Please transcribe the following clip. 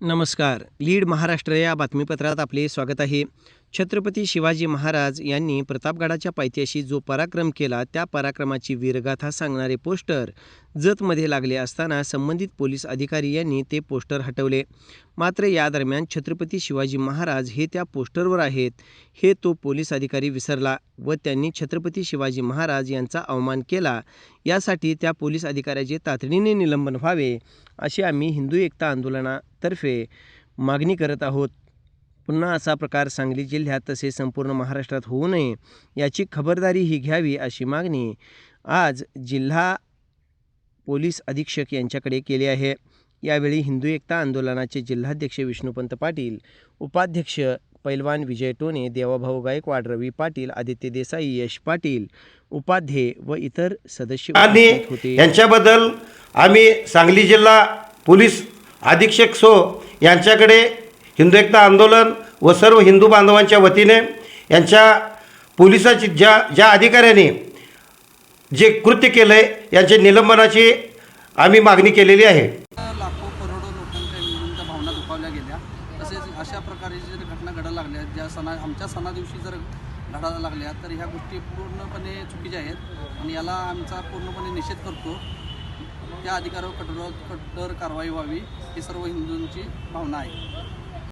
नमस्कार. लीड महाराष्ट्र या बातमीपत्रात आपले स्वागत आहे. छत्रपती शिवाजी महाराज यांनी प्रतापगडाच्या पायथ्याशी जो पराक्रम केला त्या पराक्रमाची वीरगाथा सांगणारे पोस्टर जतमध्ये लागले असताना संबंधित पोलीस अधिकारी यांनी ते पोस्टर हटवले. मात्र या दरम्यान छत्रपती शिवाजी महाराज हे त्या पोस्टरवर आहेत हे तो पोलीस अधिकारी विसरला व त्यांनी छत्रपती शिवाजी महाराज यांचा अवमान केला. यासाठी त्या पोलीस अधिकाऱ्याचे तातडीने निलंबन व्हावे अशी आम्ही हिंदू एकता आंदोलनातर्फे मागणी करत आहोत. पुन्हा असा प्रकार सांगली जिल्ह्यात तसेच संपूर्ण महाराष्ट्रात होऊ नये याची खबरदारी ही घ्यावी अशी मागणी आज जिल्हा पोलीस अधीक्षक यांच्याकडे केली आहे. यावेळी हिंदू एकता आंदोलनाचे जिल्हाध्यक्ष विष्णुपंत पाटील उपाध्यक्ष पैलवान विजय टोने देवाभाऊ गायकवाड रवी पाटील आदित्य देसाई यश पाटील उपाध्ये व इतर सदस्य होते. यांच्याबद्दल आम्ही सांगली जिल्हा पोलीस अधीक्षक सो यांच्याकडे हिंदू एकता आंदोलन व सर्व हिंदू बांधवांच्या वतीने यांच्या पोलिसाची ज्या ज्या अधिकाऱ्याने जे कृत्य केलं आहे यांच्या निलंबनाची आम्ही मागणी केलेली आहे. लाखो करोडो लोकांच्या विरुद्ध भावना दुखावल्या गेल्या. तसेच अशा प्रकारे जर घटना घडायला लागल्या ज्या सणा आमच्या सणादिवशी जर घडायला लागल्या तर ह्या गोष्टी पूर्णपणे चुकीच्या आहेत. आणि याला आमचा पूर्णपणे निषेध करतो. त्या अधिकारावर कठोर कठोर कारवाई व्हावी ही सर्व हिंदूंची भावना आहे.